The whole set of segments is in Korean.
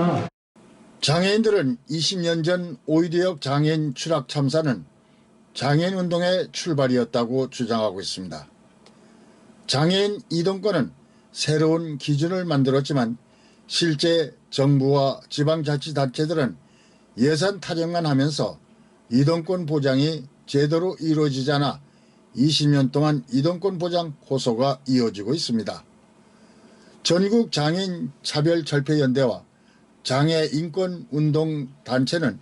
기다렸습니다. 장애인들은 20년 전 오이대역 장애인 추락 참사는 장애인 운동의 출발이었다고 주장하고 있습니다. 장애인 이동권은 새로운 기준을 만들었지만 실제 정부와 지방자치단체들은 예산 타령만 하면서 이동권 보장이 제대로 이루어지지 않아 20년 동안 이동권 보장 호소가 이어지고 있습니다. 전국 장애인 차별철폐연대와 장애 인권 운동 단체는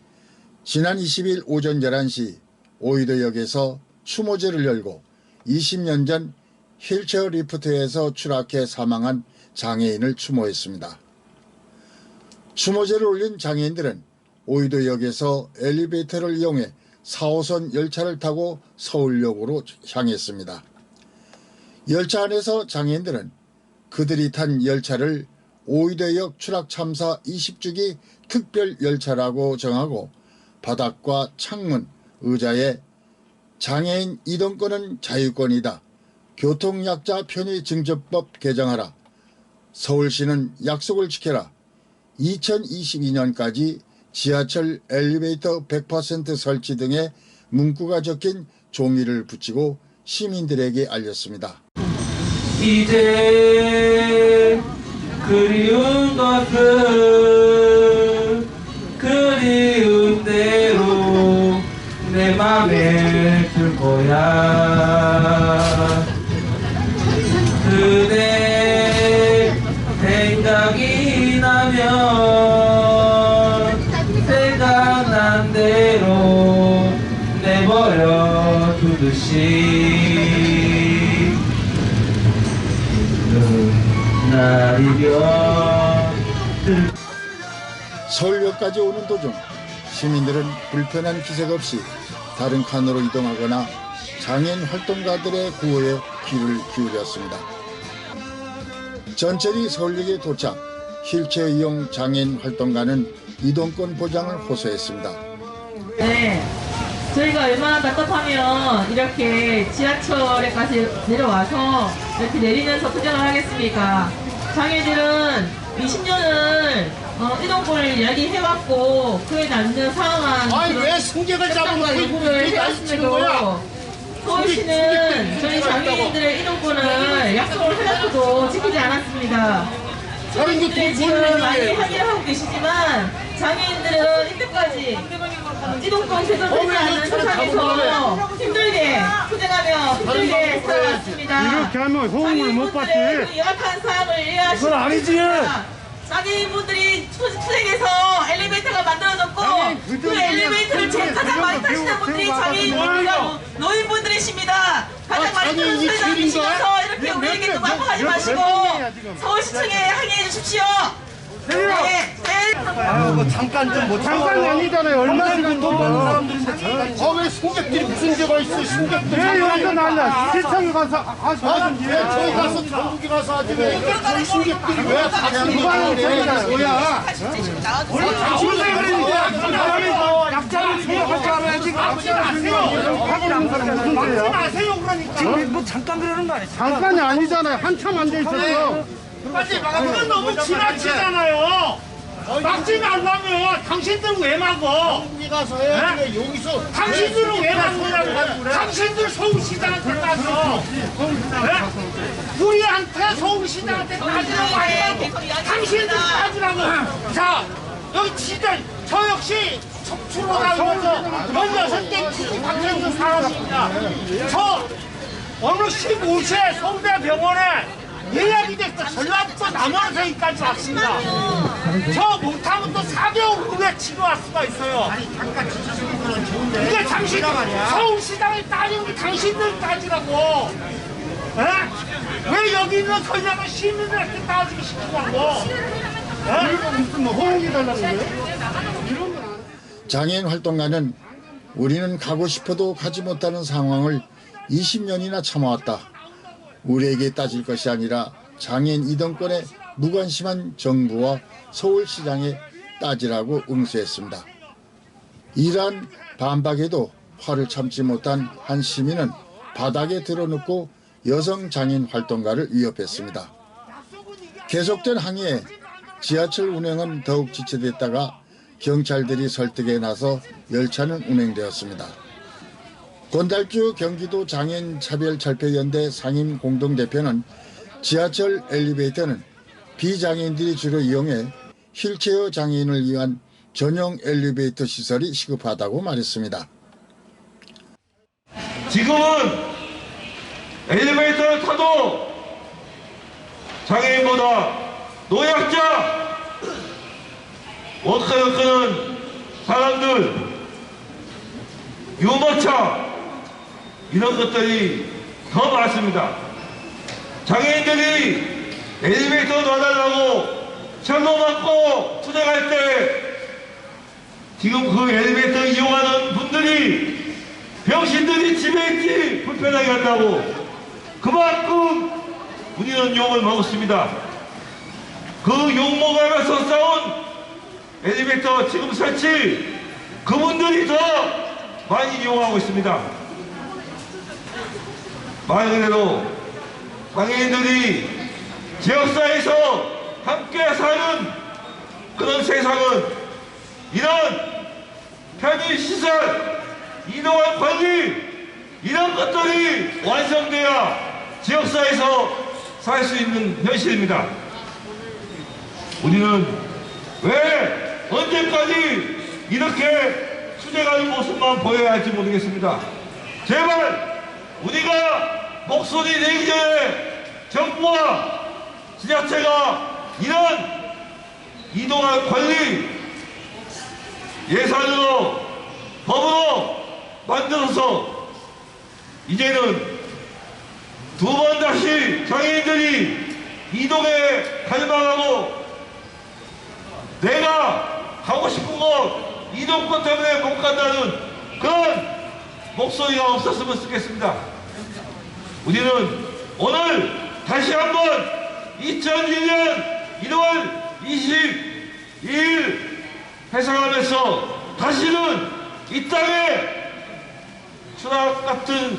지난 20일 오전 11시 오이도역에서 추모제를 열고 20년 전 휠체어 리프트에서 추락해 사망한 장애인을 추모했습니다. 추모제를 올린 장애인들은 오이도역에서 엘리베이터를 이용해 4호선 열차를 타고 서울역으로 향했습니다. 열차 안에서 장애인들은 그들이 탄 열차를 오이대역 추락 참사 20주기 특별 열차라고 정하고 바닥과 창문, 의자에 장애인 이동권은 자유권이다. 교통약자 편의 증정법 개정하라. 서울시는 약속을 지켜라. 2022년까지 지하철 엘리베이터 100% 설치 등의 문구가 적힌 종이를 붙이고 시민들에게 알렸습니다. 이제 그리운 것은 그리운 대로 내 맘에 둘 거야. 그대 생각이 나면 생각난 대로 내버려 두듯이 서울역까지 오는 도중 시민들은 불편한 기색 없이 다른 칸으로 이동하거나 장애인 활동가들의 구호에 귀를 기울였습니다. 전철이 서울역에 도착 휠체어 이용 장애인 활동가는 이동권 보장을 호소했습니다. 네. 저희가 얼마나 답답하면 이렇게 지하철에까지 내려와서 이렇게 내리면서 투쟁을 하겠습니까? 장애인들은 20년을 어, 이동권을 이야기해왔고 그에 맞는 상황한 아니 왜 승객을 치는 거야? 해왔음에도 서울시는 저희 장애인들의 이동권을 약속을 해놨어도 지키지 않았습니다. 돈 지금 많이 게 항의를 하고 계시지만 장애인들은 이때까지 이동권 제도되지 않은 세상에서 힘들게 투쟁하며 힘들게 살아왔습니다. 이렇게 하면 호응을 못 받지. 장애인분들의 그 열악한 사항을 이해하시기 그건 아니지. 바랍니다. 장애인분들이 투- 투쟁에서 엘리베이터가 만들어졌고 아니, 그 그들은 엘리베이터를 제일 그들은 가장 많이 타시는 분들이 배우고 노인분들이십니다. 가장 아, 많이 타는 소리를? 들으시면서 이렇게 몇 우리에게 명, 또몇 마시고? 서울시청에 항의해 주십시오. 네, 네. 뭐 잠깐 좀못 잠깐 아니잖아요. 얼마 시간 더. 사람들인데 잠깐 아왜 승객들이 무슨 죄가 있어 승객들 왜 여기서 날라? 시청에 가서 아, 하시든지. 왜 저기 가서 전국에 가서 하지 왜 승객들이 왜 저기가 뭐야? 당신들 그러니까 약자를 생각할 줄 알아야지. 하고 있는 사람 무슨 죄야? 아세요 그러니까 지금 뭐 잠깐 그러는 거 아니야? 잠깐이 아니잖아요. 한참 앉아 있었어. 빨리 막아 그건 너무 지나치잖아요. 막지 말라며. 당신들 왜 막어? 전국에 가서 해. 여기서 당신들은 왜 막냐고. 당신들 서울시장한테 가서. 네? 우리한테 서울시장한테 따지라고 하지 당신들 따지라고. 자 여기 진짜 저 역시 척추로 다니면서 16대 TV 박현수 사람입니다. 저 어느 15세 성대병원에 예약이 됐어. 전라북도 남원서까지 왔습니다. 저 못하면 또 4개월 후에 치료할 수가 있어요. 아니, 잠깐 지쳐주는 건 좋은데. 이게 당신, 서울시장을 따지는 게 당신들 따지라고. 에? 왜 여기 있는 그냥 시민들한테 따지기 시키냐고. 에? 무슨 뭐 호응이 달라는 거예요? 장애인 활동가는 우리는 가고 싶어도 가지 못하는 상황을 20년이나 참아왔다. 우리에게 따질 것이 아니라 장애인 이동권에 무관심한 정부와 서울시장에 따지라고 응수했습니다. 이러한 반박에도 화를 참지 못한 한 시민은 바닥에 드러눕고 여성 장인 활동가를 위협했습니다. 계속된 항의에 지하철 운행은 더욱 지체됐다가 경찰들이 설득에 나서 열차는 운행되었습니다. 권달주 경기도 장애인 차별철폐연대 상임 공동대표는 지하철 엘리베이터는 비장애인들이 주로 이용해 휠체어 장애인을 위한 전용 엘리베이터 시설이 시급하다고 말했습니다. 지금은 엘리베이터를 타도 장애인보다 노약자, 워커 겪는 사람들, 유모차 이런 것들이 더 많습니다. 장애인들이 엘리베이터 놔달라고 철로 맞고 투쟁할 때 지금 그 엘리베이터 이용하는 분들이 병신들이 집에 있지 불편하게 한다고 그만큼 우리는 욕을 먹었습니다. 그 욕 먹으면서 싸운 엘리베이터 지금 설치 그분들이 더 많이 이용하고 있습니다. 말 그대로 장애인들이 지역사회에서 함께 사는 그런 세상은 이런 편의시설, 이동한 관리 이런 것들이 완성돼야 지역사회에서 살 수 있는 현실입니다. 우리는 왜 언제까지 이렇게 투쟁하는 모습만 보여야 할지 모르겠습니다. 제발 우리가 목소리 내기 전에 정부와 지자체가 이런 이동한 관리 예산으로 법으로 만들어서 이제는 두 번 다시 장애인들이 이동에 갈망하고 내가 가고 싶은 곳 이동권 때문에 못 간다는 그런 목소리가 없었으면 좋겠습니다. 우리는 오늘 다시 한번 2001년 1월 22일 회상하면서 다시는 이 땅에 추락 같은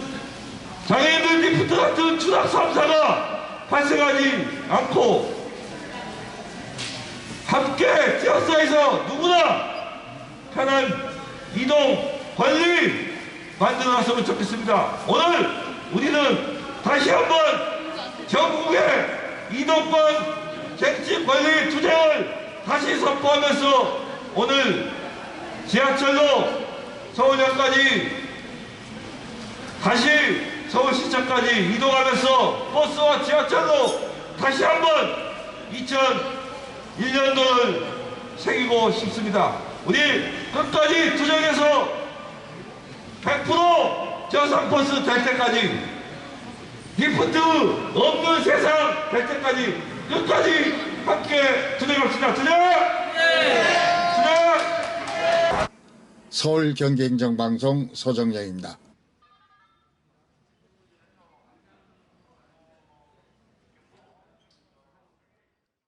장애인들 리프트 같은 추락 참사가 발생하지 않고 함께 지역사회에서 누구나 편한 이동 관리 만들어놨으면 좋겠습니다. 오늘 우리는 다시 한번 전국의 이동권 쟁취 관리 투쟁을 다시 선포하면서 오늘 지하철로 서울역까지 다시 서울시청까지 이동하면서 버스와 지하철로 다시 한번 2001년도를 새기고 싶습니다. 우리 끝까지 투쟁해서 100% 저상버스 될 때까지 리프트 없는 세상 될 때까지 끝까지 함께 투쟁합시다. 투쟁! 투쟁! 서울 경기행정방송 서정영입니다.